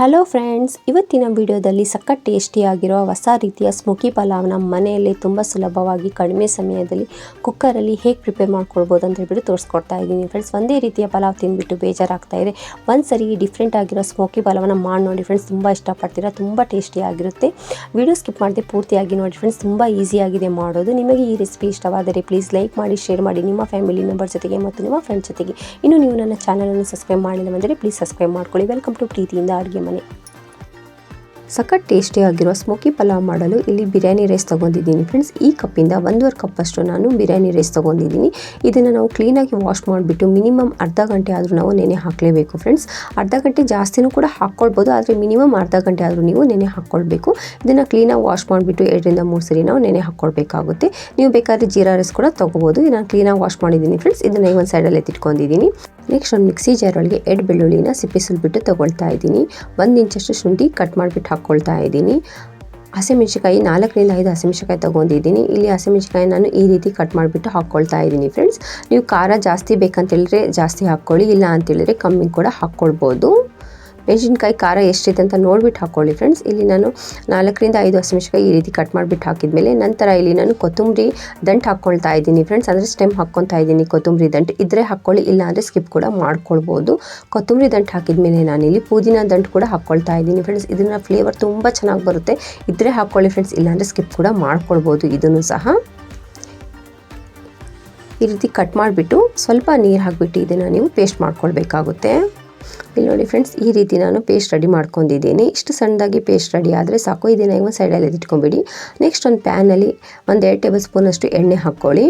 Hello friends ಇವತ್ತಿನ ವಿಡಿಯೋದಲ್ಲಿ ಸಖತ್ ಟೇಸ್ಟಿಯಾಗಿರೋ ಹೊಸ ರೀತಿಯ ಸ್ಮೋಕಿ ಪಲಾವ್ನ ಮನೆಯಲ್ಲಿ ತುಂಬ ಸುಲಭವಾಗಿ ಕಡಿಮೆ ಸಮಯದಲ್ಲಿ ಕುಕ್ಕರಲ್ಲಿ ಹೇಗೆ ಪ್ರಿಪೇರ್ ಮಾಡ್ಕೊಳ್ಬೋದು ಅಂತ ಹೇಳ್ಬಿಟ್ಟು ತೋರಿಸ್ಕೊಡ್ತಾ ಇದ್ದೀನಿ. ಫ್ರೆಂಡ್ಸ್ ಒಂದೇ ರೀತಿಯ ಪಲಾವ್ ತಿಂದುಬಿಟ್ಟು ಬೇಜಾರಾಗ್ತಾ ಇದೆ. ಒಂದು ಸರಿ ಡಿಫ್ರೆಂಟ್ ಆಗಿರೋ ಸ್ಮೋಕಿ ಪಲಾವನ್ನ ಮಾಡಿ ನೋಡಿ ಫ್ರೆಂಡ್ಸ್ ತುಂಬ ಇಷ್ಟಪಡ್ತೀರಾ? ತುಂಬ ಟೇಸ್ಟಿಯಾಗಿರುತ್ತೆ ವಿಡಿಯೋ ಸ್ಕಿಪ್ ಮಾಡದೆ ಪೂರ್ತಿಯಾಗಿ ನೋಡಿ ಫ್ರೆಂಡ್ಸ್ ತುಂಬ ಈಸಿಯಾಗಿದೆ ಮಾಡೋದು. ನಿಮಗೆ ಈ ರೆಸಿಪಿ ಇಷ್ಟವಾದರೆ ಪ್ಲೀಸ್ ಲೈಕ್ ಮಾಡಿ ಶೇರ್ ಮಾಡಿ, ನಿಮ್ಮ ಫ್ಯಾಮಿಲಿ ಮೆಂಬರ್ ಜೊತೆಗೆ ಮತ್ತು ನಿಮ್ಮ ಫ್ರೆಂಡ್ಸ್ ಜೊತೆಗೆ. ಇನ್ನು ನೀವು ನನ್ನ ಚಾನಲನ್ನು ಸಬ್ಸ್ಕ್ರೈಬ್ ಮಾಡಿಲ್ಲ ಅಂದರೆ ಪ್ಲೀಸ್ ಸಬ್ಸ್ಕ್ರೈಬ್ ಮಾಡ್ಕೊಳ್ಳಿ. ವೆಲ್ಕಮ್ ಟು ಪ್ರೀತಿಯಿಂದ ಅಡುಗೆ ಮನೆ. ಸಖತ್ ಟೇಸ್ಟಿಯಾಗಿರೋ ಸ್ಮೋಕಿ ಪಲಾವ್ ಮಾಡಲು ಇಲ್ಲಿ ಬಿರಿಯಾನಿ ರೈಸ್ ತೊಗೊಂಡಿದ್ದೀನಿ ಫ್ರೆಂಡ್ಸ್. ಈ ಕಪ್ಪಿಂದ ಒಂದೂವರೆ ಕಪ್ಪಷ್ಟು ನಾನು ಬಿರಿಯಾನಿ ರೈಸ್ ತೊಗೊಂಡಿದ್ದೀನಿ. ಇದನ್ನು ನಾವು ಕ್ಲೀನಾಗಿ ವಾಶ್ ಮಾಡಿಬಿಟ್ಟು ಮಿನಿಮಮ್ ಅರ್ಧ ಗಂಟೆ ಆದರೂ ನಾವು ನೆನೆ ಹಾಕಲೇಬೇಕು ಫ್ರೆಂಡ್ಸ್. ಅರ್ಧ ಗಂಟೆ ಜಾಸ್ತಿನೂ ಕೂಡ ಹಾಕ್ಕೊಳ್ಬೋದು, ಆದರೆ ಮಿನಿಮಮ್ ಅರ್ಧ ಗಂಟೆ ಆದರೂ ನೀವು ನೆನೆ ಹಾಕ್ಕೊಳ್ಬೇಕು. ಇದನ್ನು ಕ್ಲೀನಾಗಿ ವಾಶ್ ಮಾಡಿಬಿಟ್ಟು ಎರಡರಿಂದ ಮೂರು ಸರಿ ನಾವು ನೆನೆ ಹಾಕ್ಕೊಳ್ಬೇಕಾಗುತ್ತೆ. ನೀವು ಬೇಕಾದರೆ ಜೀರಾ ರೈಸ್ ಕೂಡ ತೊಗೋಬೋದು. ಇದನ್ನು ಕ್ಲೀನಾಗಿ ವಾಶ್ ಮಾಡಿದ್ದೀನಿ ಫ್ರೆಂಡ್ಸ್. ಇದನ್ನು ಒಂದು ಸೈಡಲ್ಲಿ ಎತ್ತಿಟ್ಕೊಂಡಿದ್ದೀನಿ ನೆಕ್ಸ್ಟ್ ಒಂದು ಮಿಕ್ಸಿ ಜಾರ್ ಒಳಗೆ ಎಡ್ ಬೆಳ್ಳುಳ್ಳಿನ ಸಿಪ್ಪೆ ಸುಲ್ಬಿಟ್ಟು ತೊಗೊಳ್ತಾ ಇದ್ದೀನಿ. ಒಂದು ಇಂಚಷ್ಟು ಶುಂಠಿ ಕಟ್ ಮಾಡಿಬಿಟ್ಟು ಹಾಕ್ಕೊಳ್ತಾ ಇದ್ದೀನಿ. ಹಸಿಮೆಣಸಿಕಾಯಿ ನಾಲ್ಕರಿಂದ ಐದು ಹಸಿಮೆಣಸಿಕಾಯಿ ತೊಗೊಂಡಿದ್ದೀನಿ. ಇಲ್ಲಿ ಹಸಿಮೆಣಸಿಕಾಯಿ ನಾನು ಈ ರೀತಿ ಕಟ್ ಮಾಡಿಬಿಟ್ಟು ಹಾಕ್ಕೊಳ್ತಾ ಇದ್ದೀನಿ ಫ್ರೆಂಡ್ಸ್ ನೀವು ಖಾರ ಜಾಸ್ತಿ ಬೇಕಂತೇಳಿದ್ರೆ ಜಾಸ್ತಿ ಹಾಕ್ಕೊಳ್ಳಿ, ಇಲ್ಲ ಅಂತೇಳಿದ್ರೆ ಕಮ್ಮಿ ಕೂಡ ಹಾಕ್ಕೊಳ್ಬೋದು. ಮೆಣಸಿನ್ಕಾಯಿ ಖಾರ ಎಷ್ಟಿದೆ ಅಂತ ನೋಡ್ಬಿಟ್ಟು ಹಾಕ್ಕೊಳ್ಳಿ ಫ್ರೆಂಡ್ಸ್ ಇಲ್ಲಿ ನಾನು ನಾಲ್ಕರಿಂದ ಐದು ಹಸಿಮೆಣಸಿಕಾಯಿ ಈ ರೀತಿ ಕಟ್ ಮಾಡಿಬಿಟ್ಟು ಹಾಕಿದ್ಮೇಲೆ ನಂತರ ಇಲ್ಲಿ ನಾನು ಕೊತ್ತಂಬರಿ ದಂಟು ಹಾಕ್ಕೊಳ್ತಾ ಇದ್ದೀನಿ ಫ್ರೆಂಡ್ಸ್ ಅಂದರೆ ಸ್ಟೆಮ್ ಹಾಕ್ಕೊತಾ ಇದ್ದೀನಿ ಕೊತ್ತಂಬರಿ ದಂಟು. ಇದ್ರೆ ಹಾಕ್ಕೊಳ್ಳಿ ಇಲ್ಲ ಅಂದರೆ ಸ್ಕಿಪ್ ಕೂಡ ಮಾಡ್ಕೊಳ್ಬೋದು. ಕೊತ್ತಂಬರಿ ದಂಟು ಹಾಕಿದ್ಮೇಲೆ ನಾನಿಲ್ಲಿ ಪುದೀನ ದಂಟು ಕೂಡ ಹಾಕ್ಕೊಳ್ತಾ ಇದ್ದೀನಿ ಫ್ರೆಂಡ್ಸ್ ಇದನ್ನ ಫ್ಲೇವರ್ ತುಂಬ ಚೆನ್ನಾಗಿ ಬರುತ್ತೆ. ಇದ್ರೆ ಹಾಕ್ಕೊಳ್ಳಿ ಫ್ರೆಂಡ್ಸ್ ಇಲ್ಲಾಂದರೆ ಸ್ಕಿಪ್ ಕೂಡ ಮಾಡ್ಕೊಳ್ಬೋದು. ಇದನ್ನು ಸಹ ಈ ರೀತಿ ಕಟ್ ಮಾಡಿಬಿಟ್ಟು ಸ್ವಲ್ಪ ನೀರು ಹಾಕಿಬಿಟ್ಟು ಇದನ್ನು ನೀವು ಪೇಸ್ಟ್ ಮಾಡ್ಕೊಳ್ಬೇಕಾಗುತ್ತೆ. ಇಲ್ಲಿ ನೋಡಿ ಫ್ರೆಂಡ್ಸ್ ಈ ರೀತಿ ನಾನು ಪೇಸ್ಟ್ ರೆಡಿ ಮಾಡ್ಕೊಂಡಿದ್ದೀನಿ. ಇಷ್ಟು ಸಣ್ಣದಾಗಿ ಪೇಸ್ಟ್ ರೆಡಿ ಆದರೆ ಸಾಕು. ಇದನ್ನು ಒಂದು ಸೈಡಲ್ಲಿ ಎದಿಟ್ಕೊಂಬಿಡಿ ನೆಕ್ಸ್ಟ್ ಒಂದು ಪ್ಯಾನಲ್ಲಿ ಒಂದು ಎರಡು ಟೇಬಲ್ ಸ್ಪೂನಷ್ಟು ಎಣ್ಣೆ ಹಾಕ್ಕೊಳ್ಳಿ.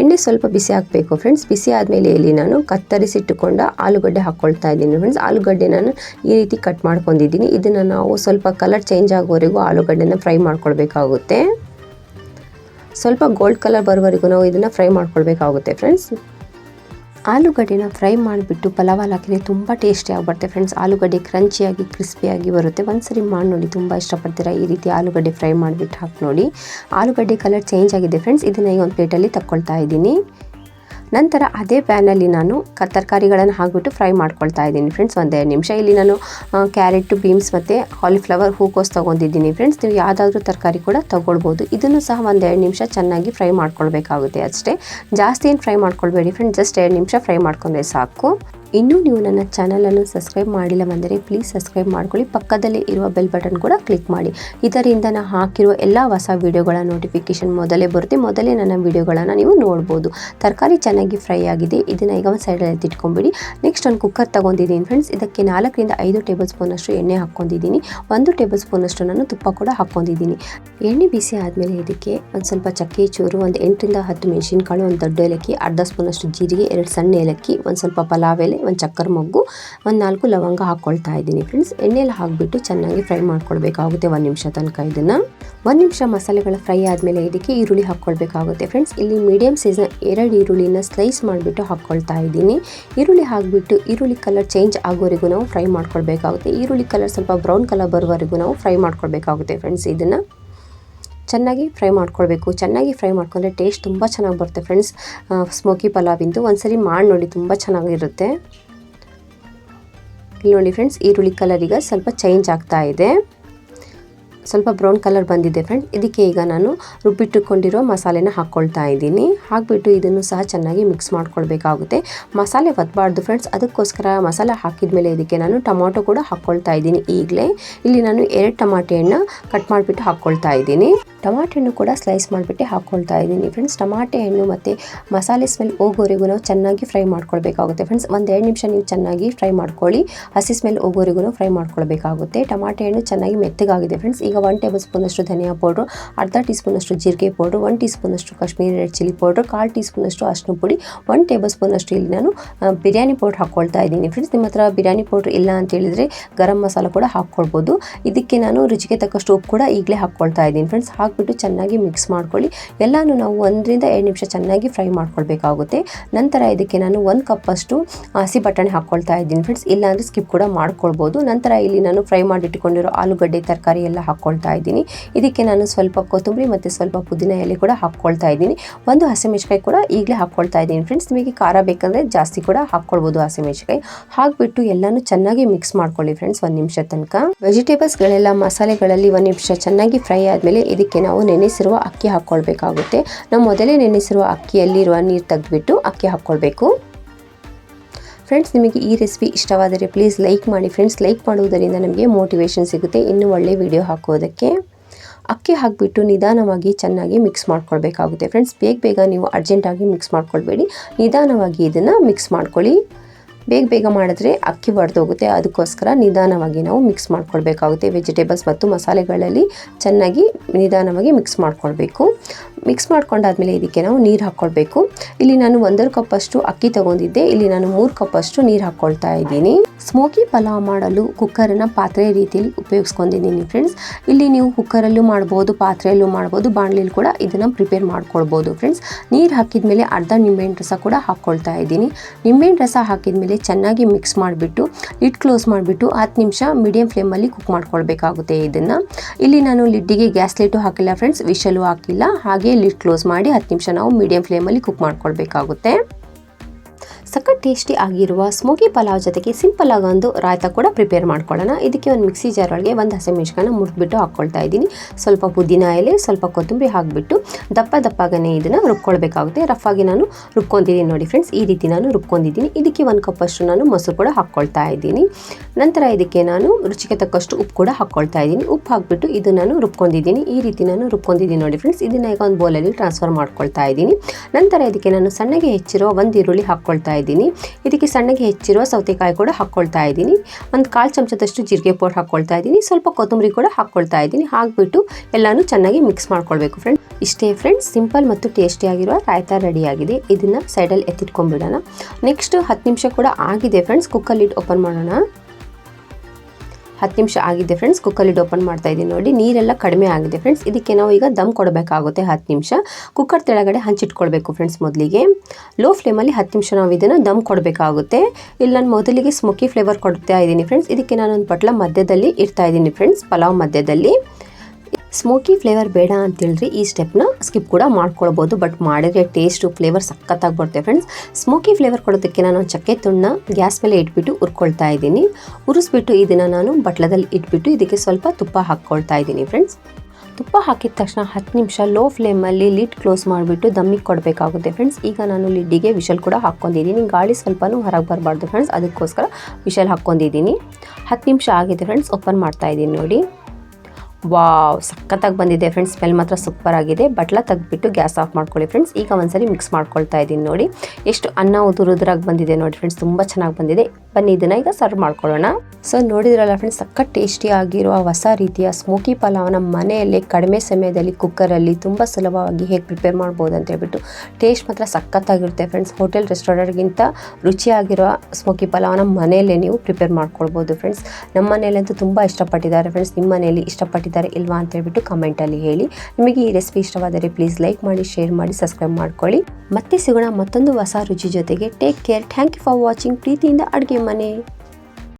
ಎಣ್ಣೆ ಸ್ವಲ್ಪ ಬಿಸಿ ಹಾಕಬೇಕು ಫ್ರೆಂಡ್ಸ್ ಬಿಸಿ ಆದಮೇಲೆ ಇಲ್ಲಿ ನಾನು ಕತ್ತರಿಸಿಟ್ಟುಕೊಂಡ ಆಲೂಗಡ್ಡೆ ಹಾಕ್ಕೊಳ್ತಾ ಇದ್ದೀನಿ ಫ್ರೆಂಡ್ಸ್ ಆಲೂಗಡ್ಡೆ ನಾನು ಈ ರೀತಿ ಕಟ್ ಮಾಡ್ಕೊಂಡಿದ್ದೀನಿ. ಇದನ್ನು ನಾವು ಸ್ವಲ್ಪ ಕಲರ್ ಚೇಂಜ್ ಆಗೋವರೆಗೂ ಆಲೂಗಡ್ಡೆನ ಫ್ರೈ ಮಾಡ್ಕೊಳ್ಬೇಕಾಗುತ್ತೆ. ಸ್ವಲ್ಪ ಗೋಲ್ಡ್ ಕಲರ್ ಬರೋವರೆಗೂ ನಾವು ಇದನ್ನು ಫ್ರೈ ಮಾಡ್ಕೊಳ್ಬೇಕಾಗುತ್ತೆ ಫ್ರೆಂಡ್ಸ್ ಆಲೂಗಡ್ಡೆನ ಫ್ರೈ ಮಾಡಿಬಿಟ್ಟು ಪಲಾವಲ್ಲಿ ಹಾಕಿದ್ರೆ ತುಂಬ ಟೇಸ್ಟಿ ಬರುತ್ತೆ ಫ್ರೆಂಡ್ಸ್ ಆಲೂಗಡ್ಡೆ ಕ್ರಂಚಿಯಾಗಿ ಕ್ರಿಸ್ಪಿಯಾಗಿ ಬರುತ್ತೆ. ಒಂದ್ಸರಿ ಮಾಡಿ ನೋಡಿ, ತುಂಬ ಇಷ್ಟಪಡ್ತೀರಾ ಈ ರೀತಿ ಆಲೂಗಡ್ಡೆ ಫ್ರೈ ಮಾಡಿಬಿಟ್ಟು ಹಾಕಿ ನೋಡಿ. ಆಲೂಗಡ್ಡೆ ಕಲರ್ ಚೇಂಜ್ ಆಗಿದೆ ಫ್ರೆಂಡ್ಸ್ ಇದನ್ನು ಈಗ ಒಂದು ಪ್ಲೇಟಲ್ಲಿ ತಗೊಳ್ತಾ ಇದ್ದೀನಿ. ನಂತರ ಅದೇ ಪ್ಯಾನಲ್ಲಿ ನಾನು ಕ ತರಕಾರಿಗಳನ್ನು ಹಾಕಿಬಿಟ್ಟು ಫ್ರೈ ಮಾಡ್ಕೊಳ್ತಾ ಇದ್ದೀನಿ ಫ್ರೆಂಡ್ಸ್ ಒಂದೆರಡು ನಿಮಿಷ. ಇಲ್ಲಿ ನಾನು ಕ್ಯಾರೆಟು ಬೀನ್ಸ್ ಮತ್ತು ಕಾಲಿಫ್ಲವರ್ ಹೂಕೋಸ್ ತೊಗೊಂಡಿದ್ದೀನಿ ಫ್ರೆಂಡ್ಸ್ ನೀವು ಯಾವುದಾದ್ರೂ ತರಕಾರಿ ಕೂಡ ತೊಗೊಳ್ಬೋದು. ಇದನ್ನು ಸಹ ಒಂದೆರಡು ನಿಮಿಷ ಚೆನ್ನಾಗಿ ಫ್ರೈ ಮಾಡ್ಕೊಳ್ಬೇಕಾಗುತ್ತೆ ಅಷ್ಟೇ. ಜಾಸ್ತಿ ಏನು ಫ್ರೈ ಮಾಡ್ಕೊಳ್ಬೇಡಿ ಫ್ರೆಂಡ್ಸ್ ಜಸ್ಟ್ ಎರಡು ನಿಮಿಷ ಫ್ರೈ ಮಾಡ್ಕೊಂಡ್ರೆ ಸಾಕು. ಇನ್ನೂ ನೀವು ನನ್ನ ಚಾನಲನ್ನು ಸಬ್ಸ್ಕ್ರೈಬ್ ಮಾಡಿಲ್ಲ ಬಂದರೆ ಪ್ಲೀಸ್ ಸಬ್ಸ್ಕ್ರೈಬ್ ಮಾಡಿಕೊಳ್ಳಿ. ಪಕ್ಕದಲ್ಲಿ ಇರುವ ಬೆಲ್ ಬಟನ್ ಕೂಡ ಕ್ಲಿಕ್ ಮಾಡಿ. ಇದರಿಂದ ನಾನು ಹಾಕಿರುವ ಎಲ್ಲ ಹೊಸ ವೀಡಿಯೋಗಳ ನೋಟಿಫಿಕೇಷನ್ ಮೊದಲೇ ಬರುತ್ತೆ. ಮೊದಲೇ ನನ್ನ ವೀಡಿಯೋಗಳನ್ನು ನೀವು ನೋಡ್ಬೋದು. ತರಕಾರಿ ಚೆನ್ನಾಗಿ ಫ್ರೈ ಆಗಿದೆ. ಇದನ್ನು ಈಗ ಒಂದು ಸೈಡಲ್ಲಿ ಎತ್ತಿಟ್ಕೊಂಬಿಡಿ ನೆಕ್ಸ್ಟ್ ಒಂದು ಕುಕ್ಕರ್ ತೊಗೊಂಡಿದ್ದೀನಿ ಫ್ರೆಂಡ್ಸ್ ಇದಕ್ಕೆ ನಾಲ್ಕರಿಂದ ಐದು ಟೇಬಲ್ ಸ್ಪೂನಷ್ಟು ಎಣ್ಣೆ ಹಾಕ್ಕೊಂಡಿದ್ದೀನಿ. ಒಂದು ಟೇಬಲ್ ಸ್ಪೂನಷ್ಟು ನಾನು ತುಪ್ಪ ಕೂಡ ಹಾಕ್ಕೊಂಡಿದ್ದೀನಿ. ಎಣ್ಣೆ ಬಿಸಿ ಆದಮೇಲೆ ಇದಕ್ಕೆ ಒಂದು ಸ್ವಲ್ಪ ಚಕ್ಕೆ, ಚೂರು, ಒಂದು ಎಂಟರಿಂದ ಹತ್ತು ಮೆಣಸಿನ್ಕಾಳು, ಒಂದು ದೊಡ್ಡ ಏಲಕ್ಕಿ, ಅರ್ಧ ಸ್ಪೂನಷ್ಟು ಜೀರಿಗೆ, ಎರಡು ಸಣ್ಣ ಏಲಕ್ಕಿ, ಒಂದು ಸ್ವಲ್ಪ ಪಲಾವ್ ಎಲೆ ಒಂದು ಚಕ್ಕರ್ ಮೊಗ್ಗು, ಒಂದು ನಾಲ್ಕು ಲವಂಗ ಹಾಕ್ಕೊಳ್ತಾ ಇದ್ದೀನಿ ಫ್ರೆಂಡ್ಸ್ ಎಣ್ಣೆಯಲ್ಲಿ ಹಾಕಿಬಿಟ್ಟು ಚೆನ್ನಾಗಿ ಫ್ರೈ ಮಾಡ್ಕೊಳ್ಬೇಕಾಗುತ್ತೆ ಒಂದು ನಿಮಿಷ ತನಕ ಇದನ್ನು. ಒಂದು ನಿಮಿಷ ಮಸಾಲೆಗಳ ಫ್ರೈ ಆದಮೇಲೆ ಇದಕ್ಕೆ ಈರುಳ್ಳಿ ಹಾಕ್ಕೊಳ್ಬೇಕಾಗುತ್ತೆ ಫ್ರೆಂಡ್ಸ್ ಇಲ್ಲಿ ಮೀಡಿಯಮ್ ಸೈಜ್ನ ಎರಡು ಈರುಳ್ಳಿನ ಸ್ಲೈಸ್ ಮಾಡಿಬಿಟ್ಟು ಹಾಕ್ಕೊಳ್ತಾ ಇದ್ದೀನಿ. ಈರುಳ್ಳಿ ಹಾಕಿಬಿಟ್ಟು ಈರುಳ್ಳಿ ಕಲರ್ ಚೇಂಜ್ ಆಗೋವರೆಗೂ ನಾವು ಫ್ರೈ ಮಾಡ್ಕೊಳ್ಬೇಕಾಗುತ್ತೆ. ಈರುಳ್ಳಿ ಕಲರ್ ಸ್ವಲ್ಪ ಬ್ರೌನ್ ಕಲರ್ ಬರುವವರೆಗೂ ನಾವು ಫ್ರೈ ಮಾಡ್ಕೊಳ್ಬೇಕಾಗುತ್ತೆ ಫ್ರೆಂಡ್ಸ್ ಇದನ್ನು. ಚೆನ್ನಾಗಿ ಫ್ರೈ ಮಾಡ್ಕೊಳ್ಬೇಕು. ಚೆನ್ನಾಗಿ ಫ್ರೈ ಮಾಡ್ಕೊಂಡ್ರೆ ಟೇಸ್ಟ್ ತುಂಬ ಚೆನ್ನಾಗಿ ಬರುತ್ತೆ ಫ್ರೆಂಡ್ಸ್. ಸ್ಮೋಕಿ ಪಲಾವಿಂದು ಒಂದ್ಸರಿ ಮಾಡಿ ನೋಡಿ, ತುಂಬ ಚೆನ್ನಾಗಿರುತ್ತೆ. ಇಲ್ಲಿ ನೋಡಿ ಫ್ರೆಂಡ್ಸ್, ಈರುಳ್ಳಿ ಕಲರ್ ಈಗ ಸ್ವಲ್ಪ ಚೇಂಜ್ ಆಗ್ತಾ ಇದೆ. ಸ್ವಲ್ಪ ಬ್ರೌನ್ ಕಲರ್ ಬಂದಿದೆ ಫ್ರೆಂಡ್ ಇದಕ್ಕೆ ಈಗ ನಾನು ರುಬ್ಬಿಟ್ಟುಕೊಂಡಿರೋ ಮಸಾಲೆನ ಹಾಕ್ಕೊಳ್ತಾ ಇದ್ದೀನಿ. ಹಾಕ್ಬಿಟ್ಟು ಇದನ್ನು ಸಹ ಚೆನ್ನಾಗಿ ಮಿಕ್ಸ್ ಮಾಡ್ಕೊಳ್ಬೇಕಾಗುತ್ತೆ. ಮಸಾಲೆ ಒತ್ತಬಾರ್ದು ಫ್ರೆಂಡ್ಸ್ ಅದಕ್ಕೋಸ್ಕರ ಮಸಾಲೆ ಹಾಕಿದ ಮೇಲೆ ಇದಕ್ಕೆ ನಾನು ಟೊಮಾಟೊ ಕೂಡ ಹಾಕ್ಕೊಳ್ತಾ ಇದ್ದೀನಿ ಈಗಲೇ. ಇಲ್ಲಿ ನಾನು ಎರಡು ಟಮಾಟೆ ಹಣ್ಣು ಕಟ್ ಮಾಡಿಬಿಟ್ಟು ಹಾಕ್ಕೊಳ್ತಾ ಇದ್ದೀನಿ. ಟಮಾಟೆ ಹಣ್ಣು ಕೂಡ ಸ್ಲೈಸ್ ಮಾಡಿಬಿಟ್ಟು ಹಾಕ್ಕೊಳ್ತಾ ಇದ್ದೀನಿ ಫ್ರೆಂಡ್ಸ್ ಟಮಾಟೆ ಹಣ್ಣು ಮತ್ತು ಮಸಾಲೆ ಸ್ಮೆಲ್ ಹೋಗೋವರೆಗೂ ನಾವು ಚೆನ್ನಾಗಿ ಫ್ರೈ ಮಾಡ್ಕೊಳ್ಬೇಕಾಗುತ್ತೆ ಫ್ರೆಂಡ್ಸ್ ಒಂದು ಎರಡು ನಿಮಿಷ ನೀವು ಚೆನ್ನಾಗಿ ಫ್ರೈ ಮಾಡ್ಕೊಳ್ಳಿ. ಹಸಿ ಸ್ಮೆಲ್ ಹೋಗೋವರೆಗೂ ಫ್ರೈ ಮಾಡ್ಕೊಳ್ಬೇಕಾಗುತ್ತೆ. ಟಮಾಟೆ ಹಣ್ಣು ಚೆನ್ನಾಗಿ ಮೆತ್ತಗಾಗಿದೆ ಫ್ರೆಂಡ್ಸ್ ಈಗ ಒನ್ ಟೇಬಲ್ ಸ್ಪೂನಷ್ಟು ಧನಿಯಾ ಪೌಡ್ರು ಅರ್ಧ ಟೀ ಸ್ಪೂನಷ್ಟು ಜೀರಿಗೆ ಪೌಡ್ರು ಒನ್ ಟೀ ಸ್ಪೂನಷ್ಟು ಕಾಶ್ಮೀರಿ ರೆಡ್ ಚಿಲ್ಲಿ ಪೌಡ್ರು ಕಾಲು ಟೀ ಸ್ಪೂನಷ್ಟು ಅರ್ಶಿನ ಪುಡಿ ಒನ್ ಟೇಬಲ್ ಸ್ಪೂನಷ್ಟು ಇಲ್ಲಿ ನಾನು ಬಿರಿಯಾನಿ ಪೌಡ್ರ್ ಹಾಕ್ಕೊಳ್ತಾ ಇದ್ದೀನಿ. ಫ್ರೆಂಡ್ಸ್ ನಿಮ್ಮ ಹತ್ರ ಬಿರಿಯಾನಿ ಪೌಡ್ರ್ ಇಲ್ಲ ಅಂತ ಹೇಳಿದರೆ ಗರಂ ಮಸಾಲ ಕೂಡ ಹಾಕ್ಕೊಳ್ಬೋದು ಇದಕ್ಕೆ ನಾನು ರುಚಿಗೆ ತಕ್ಕಷ್ಟು ಉಪ್ಪು ಕೂಡ ಈಗಲೇ ಹಾಕ್ಕೊಳ್ತಾ ಇದ್ದೀನಿ. ಫ್ರೆಂಡ್ಸ್ ಹಾಕ್ಬಿಟ್ಟು ಚೆನ್ನಾಗಿ ಮಿಕ್ಸ್ ಮಾಡ್ಕೊಳ್ಳಿ. ಎಲ್ಲನೂ ನಾವು ಒಂದರಿಂದ ಎರಡು ನಿಮಿಷ ಚೆನ್ನಾಗಿ ಫ್ರೈ ಮಾಡ್ಕೊಳ್ಬೇಕಾಗುತ್ತೆ. ನಂತರ ಇದಕ್ಕೆ ನಾನು ಒಂದು ಕಪ್ಪಷ್ಟು ಹಸಿ ಬಟಾಣಿ ಹಾಕ್ಕೊಳ್ತಾ ಇದ್ದೀನಿ. ಫ್ರೆಂಡ್ಸ್ ಇಲ್ಲಾಂದರೆ ಸ್ಕಿಪ್ ಕೂಡ ಮಾಡ್ಕೊಳ್ಬೋದು. ನಂತರ ಇಲ್ಲಿ ನಾನು ಫ್ರೈ ಮಾಡಿಟ್ಕೊಂಡಿರೋ ಆಲೂಗಡ್ಡೆ, ತರಕಾರಿ ಎಲ್ಲ ಹಾಕ್ಕೊಂಡು ಹಾಕ್ಕೊಳ್ತಾ ಇದ್ದೀನಿ. ಇದಕ್ಕೆ ನಾನು ಸ್ವಲ್ಪ ಕೊತ್ತಂಬರಿ ಮತ್ತು ಸ್ವಲ್ಪ ಪುದೀನ ಎಲೆ ಕೂಡ ಹಾಕ್ಕೊಳ್ತಾ ಇದ್ದೀನಿ. ಒಂದು ಹಸಿಮೆಣಸಿಕಾಯಿ ಕೂಡ ಈಗಲೇ ಹಾಕ್ಕೊಳ್ತಾ ಇದ್ದೀನಿ ಫ್ರೆಂಡ್ಸ್ ನಿಮಗೆ ಖಾರ ಬೇಕಂದರೆ ಜಾಸ್ತಿ ಕೂಡ ಹಾಕ್ಕೊಳ್ಬೋದು ಹಸಿಮೆಣಸಿಕಾಯಿ ಹಾಕ್ಬಿಟ್ಟು ಎಲ್ಲನೂ ಚೆನ್ನಾಗಿ ಮಿಕ್ಸ್ ಮಾಡ್ಕೊಳ್ಳಿ ಫ್ರೆಂಡ್ಸ್ ಒಂದು ನಿಮಿಷ ತನಕ. ವೆಜಿಟೇಬಲ್ಸ್ಗಳೆಲ್ಲ ಮಸಾಲೆಗಳಲ್ಲಿ ಒಂದು ನಿಮಿಷ ಚೆನ್ನಾಗಿ ಫ್ರೈ ಆದಮೇಲೆ ಇದಕ್ಕೆ ನಾವು ನೆನೆಸಿರುವ ಅಕ್ಕಿ ಹಾಕ್ಕೊಳ್ಬೇಕಾಗುತ್ತೆ ನಾವು ಮೊದಲೇ ನೆನೆಸಿರುವ ಅಕ್ಕಿಯಲ್ಲಿರುವ ನೀರು ತೆಗೆದುಬಿಟ್ಟು ಅಕ್ಕಿ ಹಾಕ್ಕೊಳ್ಬೇಕು ಫ್ರೆಂಡ್ಸ್ ನಿಮಗೆ ಈ ರೆಸಿಪಿ ಇಷ್ಟವಾದರೆ ಪ್ಲೀಸ್ ಲೈಕ್ ಮಾಡಿ. ಫ್ರೆಂಡ್ಸ್ ಲೈಕ್ ಮಾಡುವುದರಿಂದ ನಮಗೆ ಮೋಟಿವೇಶನ್ ಸಿಗುತ್ತೆ. ಇನ್ನೂ ಒಳ್ಳೆ ವಿಡಿಯೋ ಹಾಕೋದಕ್ಕೆ ಅಕ್ಕಿ ಹಾಕಿಬಿಟ್ಟು ನಿಧಾನವಾಗಿ ಚೆನ್ನಾಗಿ ಮಿಕ್ಸ್ ಮಾಡ್ಕೊಳ್ಬೇಕಾಗುತ್ತೆ. ಫ್ರೆಂಡ್ಸ್ ಬೇಗ ಬೇಗ ನೀವು ಅರ್ಜೆಂಟಾಗಿ ಮಿಕ್ಸ್ ಮಾಡ್ಕೊಳ್ಬೇಡಿ. ನಿಧಾನವಾಗಿ ಇದನ್ನು ಮಿಕ್ಸ್ ಮಾಡ್ಕೊಳ್ಳಿ. ಬೇಗ ಬೇಗ ಮಾಡಿದ್ರೆ ಅಕ್ಕಿ ಒಡೆದೋಗುತ್ತೆ. ಅದಕ್ಕೋಸ್ಕರ ನಿಧಾನವಾಗಿ ನಾವು ಮಿಕ್ಸ್ ಮಾಡ್ಕೊಳ್ಬೇಕಾಗುತ್ತೆ. ವೆಜಿಟೇಬಲ್ಸ್ ಮತ್ತು ಮಸಾಲೆಗಳಲ್ಲಿ ಚೆನ್ನಾಗಿ ನಿಧಾನವಾಗಿ ಮಿಕ್ಸ್ ಮಾಡ್ಕೊಳ್ಬೇಕು. ಮಿಕ್ಸ್ ಮಾಡ್ಕೊಂಡಾದ್ಮೇಲೆ ಇದಕ್ಕೆ ನಾವು ನೀರು ಹಾಕ್ಕೊಳ್ಬೇಕು. ಇಲ್ಲಿ ನಾನು ಒಂದರ ಕಪ್ಪಷ್ಟು ಅಕ್ಕಿ ತಗೊಂಡಿದ್ದೆ. ಇಲ್ಲಿ ನಾನು ಮೂರು ಕಪ್ಪಷ್ಟು ನೀರು ಹಾಕ್ಕೊಳ್ತಾ ಇದ್ದೀನಿ. ಸ್ಮೋಕಿ ಪಲಾವ್ ಮಾಡಲು ಕುಕ್ಕರನ್ನ ಪಾತ್ರೆ ರೀತಿಯಲ್ಲಿ ಉಪಯೋಗಿಸ್ಕೊಂಡಿದ್ದೀನಿ ಫ್ರೆಂಡ್ಸ್ ಇಲ್ಲಿ ನೀವು ಕುಕ್ಕರಲ್ಲೂ ಮಾಡ್ಬೋದು ಪಾತ್ರೆಯಲ್ಲೂ ಮಾಡ್ಬೋದು, ಬಾಣಲಿಲಿ ಕೂಡ ಇದನ್ನು ಪ್ರಿಪೇರ್ ಮಾಡ್ಕೊಳ್ಬೋದು ಫ್ರೆಂಡ್ಸ್ ನೀರು ಹಾಕಿದ ಮೇಲೆ ಅರ್ಧ ನಿಂಬೆಹಣ್ಣು ರಸ ಕೂಡ ಹಾಕ್ಕೊಳ್ತಾ ಇದ್ದೀನಿ. ನಿಂಬೆಹಣ್ಣು ರಸ ಹಾಕಿದ್ಮೇಲೆ ಚೆನ್ನಾಗಿ ಮಿಕ್ಸ್ ಮಾಡಿಬಿಟ್ಟು ಲಿಡ್ ಕ್ಲೋಸ್ ಮಾಡಿಬಿಟ್ಟು ಹತ್ತು ನಿಮಿಷ ಮೀಡಿಯಂ ಫ್ಲೇಮಲ್ಲಿ ಕುಕ್ ಮಾಡ್ಕೊಳ್ಬೇಕಾಗುತ್ತೆ ಇದನ್ನು. ಇಲ್ಲಿ ನಾನು ಲಿಡ್ಡಿಗೆ ಗ್ಯಾಸ್ ಲೈಟು ಹಾಕಿಲ್ಲ ಫ್ರೆಂಡ್ಸ್ ವಿಷಲು ಹಾಕಿಲ್ಲ ಹಾಗೆ ಲಿಡ್ ಕ್ಲೋಸ್ ಮಾಡಿ ಹತ್ತು ನಿಮಿಷ ನಾವು ಮೀಡಿಯಂ ಫ್ಲೇಮಲ್ಲಿ ಕುಕ್ ಮಾಡ್ಕೊಳ್ಬೇಕಾಗುತ್ತೆ. ಸಖತ್ ಟೇಸ್ಟಿ ಆಗಿರುವ ಸ್ಮೋಕಿ ಪಲಾವ್ ಜೊತೆಗೆ ಸಿಂಪಲ್ ಆಗಿ ಒಂದು ರಾಯ್ತ ಕೂಡ ಪ್ರಿಪೇರ್ ಮಾಡ್ಕೊಳ್ಳೋಣ. ಇದಕ್ಕೆ ಒಂದು ಮಿಕ್ಸಿ ಜಾರ್ ಒಳಗೆ ಒಂದು ಹಸಿಮೆಣ್ಸಿಕಾಯನ್ನ ಮುರಿದ್ಬಿಟ್ಟು ಹಾಕ್ಕೊಳ್ತಾ ಇದ್ದೀನಿ. ಸ್ವಲ್ಪ ಪುದೀನ ಎಲೆ, ಸ್ವಲ್ಪ ಕೊತ್ತಂಬರಿ ಹಾಕಿಬಿಟ್ಟು ದಪ್ಪ ದಪ್ಪಗನೆ ಇದನ್ನು ರುಬ್ಕೊಳ್ಬೇಕಾಗುತ್ತೆ. ರಫ್ ಆಗಿ ನಾನು ರುಬ್ಕೊಂಡಿದ್ದೀನಿ ನೋಡಿ ಫ್ರೆಂಡ್ಸ್ ಈ ರೀತಿ ನಾನು ರುಬ್ಕೊಂಡಿದ್ದೀನಿ. ಇದಕ್ಕೆ ಒಂದು ಕಪ್ಪಷ್ಟು ನಾನು ಮೊಸರು ಕೂಡ ಹಾಕ್ಕೊಳ್ತಾ ಇದ್ದೀನಿ. ನಂತರ ಇದಕ್ಕೆ ನಾನು ರುಚಿಗೆ ತಕ್ಕಷ್ಟು ಉಪ್ಪು ಕೂಡ ಹಾಕ್ಕೊಳ್ತಾ ಇದ್ದೀನಿ. ಉಪ್ಪು ಹಾಕ್ಬಿಟ್ಟು ಇದು ನಾನು ರುಬ್ಕೊಂಡಿದ್ದೀನಿ. ಈ ರೀತಿ ನಾನು ರುಬ್ಕೊಂಡಿದ್ದೀನಿ ನೋಡಿ ಫ್ರೆಂಡ್ಸ್ ಇದನ್ನ ಈಗ ಒಂದು ಬೌಲಲ್ಲಿ ಟ್ರಾನ್ಸ್ಫರ್ ಮಾಡ್ಕೊಳ್ತಾ ಇದ್ದೀನಿ. ನಂತರ ಇದಕ್ಕೆ ನಾನು ಸಣ್ಣಗೆ ಹೆಚ್ಚಿರುವ ಒಂದು ಈರುಳ್ಳಿ ಹಾಕ್ಕೊಳ್ತಾ ಇದಕ್ಕೆ ಸಣ್ಣಗೆ ಹೆಚ್ಚಿರುವ ಸೌತೆಕಾಯಿ ಕೂಡ ಹಾಕ್ಕೊಳ್ತಾ ಇದ್ದೀನಿ. ಒಂದು ಕಾಲು ಚಮಚದಷ್ಟು ಜೀರಿಗೆ ಪೌಡರ್ ಹಾಕ್ಕೊಳ್ತಾ ಇದ್ದೀನಿ. ಸ್ವಲ್ಪ ಕೊತ್ತಂಬರಿ ಕೂಡ ಹಾಕ್ಕೊಳ್ತಾ ಇದ್ದೀನಿ. ಹಾಕ್ಬಿಟ್ಟು ಎಲ್ಲನೂ ಚೆನ್ನಾಗಿ ಮಿಕ್ಸ್ ಮಾಡ್ಕೊಳ್ಬೇಕು ಫ್ರೆಂಡ್ ಇಷ್ಟೇ ಫ್ರೆಂಡ್ಸ್ ಸಿಂಪಲ್ ಮತ್ತು ಟೇಸ್ಟಿಯಾಗಿರುವ ರಾಯ್ತಾ ರೆಡಿಯಾಗಿದೆ ಇದನ್ನು ಸೈಡಲ್ಲಿ ಎತ್ತಿಟ್ಕೊಂಡ್ಬಿಡೋಣ. ನೆಕ್ಸ್ಟ್ ಹತ್ತು ನಿಮಿಷ ಕೂಡ ಆಗಿದೆ ಫ್ರೆಂಡ್ಸ್ ಕುಕ್ಕರ್ ಲಿಡ್ ಓಪನ್ ಮಾಡೋಣ. ಹತ್ತು ನಿಮಿಷ ಆಗಿದೆ ಫ್ರೆಂಡ್ಸ್ ಕುಕ್ಕರ್ ಲಿಡ್ ಓಪನ್ ಮಾಡ್ತಾ ಇದ್ದೀನಿ ನೋಡಿ. ನೀರೆಲ್ಲ ಕಡಿಮೆ ಆಗಿದೆ ಫ್ರೆಂಡ್ಸ್ ಇದಕ್ಕೆ ನಾವು ಈಗ ದಮ್ ಕೊಡಬೇಕಾಗುತ್ತೆ ಹತ್ತು ನಿಮಿಷ. ಕುಕ್ಕರ್ ತೆಳಗಡೆ ಹಂಚಿಟ್ಕೊಳ್ಬೇಕು ಫ್ರೆಂಡ್ಸ್ ಮೊದಲಿಗೆ. ಲೋ ಫ್ಲೇಮಲ್ಲಿ ಹತ್ತು ನಿಮಿಷ ನಾವು ಇದನ್ನು ದಮ್ ಕೊಡಬೇಕಾಗುತ್ತೆ. ಇಲ್ಲಿ ನಾನು ಮೊದಲಿಗೆ ಸ್ಮೋಕಿ ಫ್ಲೇವರ್ ಕೊಡ್ತಾ ಇದ್ದೀನಿ ಫ್ರೆಂಡ್ಸ್ ಇದಕ್ಕೆ ನಾನೊಂದು ಬಟ್ಲ ಮಧ್ಯದಲ್ಲಿ ಇಡ್ತಾ ಇದ್ದೀನಿ ಫ್ರೆಂಡ್ಸ್ ಪಲಾವ್ ಮಧ್ಯದಲ್ಲಿ. ಸ್ಮೋಕಿ ಫ್ಲೇವರ್ ಬೇಡ ಅಂತೇಳಿದ್ರೆ ಈ ಸ್ಟೆಪ್ನ ಸ್ಕಿಪ್ ಕೂಡ ಮಾಡ್ಕೊಳ್ಬೋದು. ಬಟ್ ಮಾಡಿದ್ರೆ ಟೇಸ್ಟು ಫ್ಲೇವರ್ ಸಖತ್ತಾಗಿ ಬರುತ್ತೆ ಫ್ರೆಂಡ್ಸ್ ಸ್ಮೋಕಿ ಫ್ಲೇವರ್ ಕೊಡೋದಕ್ಕೆ ನಾನು ಚಕ್ಕೆ ತುಣ್ಣ ಗ್ಯಾಸ್ ಮೇಲೆ ಇಟ್ಬಿಟ್ಟು ಉರ್ಕೊಳ್ತಾ ಇದ್ದೀನಿ. ಉರಿಸ್ಬಿಟ್ಟು ಇದನ್ನು ನಾನು ಬಟ್ಲದಲ್ಲಿ ಇಟ್ಬಿಟ್ಟು ಇದಕ್ಕೆ ಸ್ವಲ್ಪ ತುಪ್ಪ ಹಾಕ್ಕೊಳ್ತಾ ಇದ್ದೀನಿ ಫ್ರೆಂಡ್ಸ್ ತುಪ್ಪ ಹಾಕಿದ ತಕ್ಷಣ ಹತ್ತು ನಿಮಿಷ ಲೋ ಫ್ಲೇಮಲ್ಲಿ ಲಿಡ್ ಕ್ಲೋಸ್ ಮಾಡಿಬಿಟ್ಟು ದಮ್ಮಿಗೆ ಕೊಡಬೇಕಾಗುತ್ತೆ ಫ್ರೆಂಡ್ಸ್ ಈಗ ನಾನು ಲಿಡ್ಡಿಗೆ ವಿಷಲ್ ಕೂಡ ಹಾಕ್ಕೊಂಡಿದ್ದೀನಿ. ಗಾಳಿ ಸ್ವಲ್ಪನೂ ಹೊರಗೆ ಬರಬಾರ್ದು ಫ್ರೆಂಡ್ಸ್ ಅದಕ್ಕೋಸ್ಕರ ವಿಷಲ್ ಹಾಕ್ಕೊಂಡಿದ್ದೀನಿ. ಹತ್ತು ನಿಮಿಷ ಆಗಿದೆ ಫ್ರೆಂಡ್ಸ್ ಓಪನ್ ಮಾಡ್ತಾ ಇದ್ದೀನಿ ನೋಡಿ. ವಾವ್, ಸಖತ್ತಾಗಿ ಬಂದಿದೆ ಫ್ರೆಂಡ್ಸ್ ಸ್ಮೆಲ್ ಮಾತ್ರ ಸೂಪರ್ ಆಗಿದೆ. ಬಟ್ಲ ತೆಗೆದ್ಬಿಟ್ಟು ಗ್ಯಾಸ್ ಆಫ್ ಮಾಡ್ಕೊಳ್ಳಿ ಫ್ರೆಂಡ್ಸ್ ಈಗ ಒಂದ್ಸರಿ ಮಿಕ್ಸ್ ಮಾಡ್ಕೊಳ್ತಾ ಇದ್ದೀನಿ ನೋಡಿ. ಎಷ್ಟು ಅನ್ನ ಉದುರುದ್ರಾಗಿ ಬಂದಿದೆ ನೋಡಿ ಫ್ರೆಂಡ್ಸ್ ತುಂಬ ಚೆನ್ನಾಗಿ ಬಂದಿದೆ. ಬನ್ನಿ ಇದನ್ನು ಈಗ ಸರ್ವ್ ಮಾಡ್ಕೊಳ್ಳೋಣ. ಸೊ ನೋಡಿದ್ರಲ್ಲ ಫ್ರೆಂಡ್ಸ್ ಸಖತ್ ಟೇಸ್ಟಿ ಆಗಿರುವ ಹೊಸ ರೀತಿಯ ಸ್ಮೋಕಿ ಪಲಾವ್ನ ಮನೆಯಲ್ಲಿ ಕಡಿಮೆ ಸಮಯದಲ್ಲಿ ಕುಕ್ಕರಲ್ಲಿ ತುಂಬ ಸುಲಭವಾಗಿ ಹೇಗೆ ಪ್ರಿಪೇರ್ ಮಾಡ್ಬೋದು ಅಂತ ಹೇಳ್ಬಿಟ್ಟು ಟೇಸ್ಟ್ ಮಾತ್ರ ಸಖತ್ತಾಗಿರುತ್ತೆ ಫ್ರೆಂಡ್ಸ್ ಹೋಟೆಲ್ ರೆಸ್ಟೋರೆಂಟ್ಗಿಂತ ರುಚಿಯಾಗಿರೋ ಸ್ಮೋಕಿ ಪಲಾವ್ನ ಮನೆಯಲ್ಲೇ ನೀವು ಪ್ರಿಪೇರ್ ಮಾಡ್ಕೊಳ್ಬೋದು ಫ್ರೆಂಡ್ಸ್ ನಮ್ಮ ಮನೆಯಲ್ಲಂತೂ ತುಂಬ ಇಷ್ಟಪಟ್ಟಿದ್ದಾರೆ ಫ್ರೆಂಡ್ಸ್ ನಿಮ್ಮ ಮನೆಯಲ್ಲಿ ಇಷ್ಟಪಟ್ಟಿದ್ದಾರೆ ಇಲ್ವಾ ಅಂತ ಹೇಳ್ಬಿಟ್ಟು ಕಮೆಂಟಲ್ಲಿ ಹೇಳಿ. ನಿಮಗೆ ಈ ರೆಸಿಪಿ ಇಷ್ಟವಾದರೆ ಪ್ಲೀಸ್ ಲೈಕ್ ಮಾಡಿ ಶೇರ್ ಮಾಡಿ ಸಬ್ಸ್ಕ್ರೈಬ್ ಮಾಡ್ಕೊಳ್ಳಿ. ಮತ್ತೆ ಸಿಗೋಣ ಮತ್ತೊಂದು ಹೊಸ ರುಚಿ ಜೊತೆಗೆ. Take care thank you for watching ಪ್ರೀತಿಯಿಂದ ಅಡುಗೆ ಮನೆ.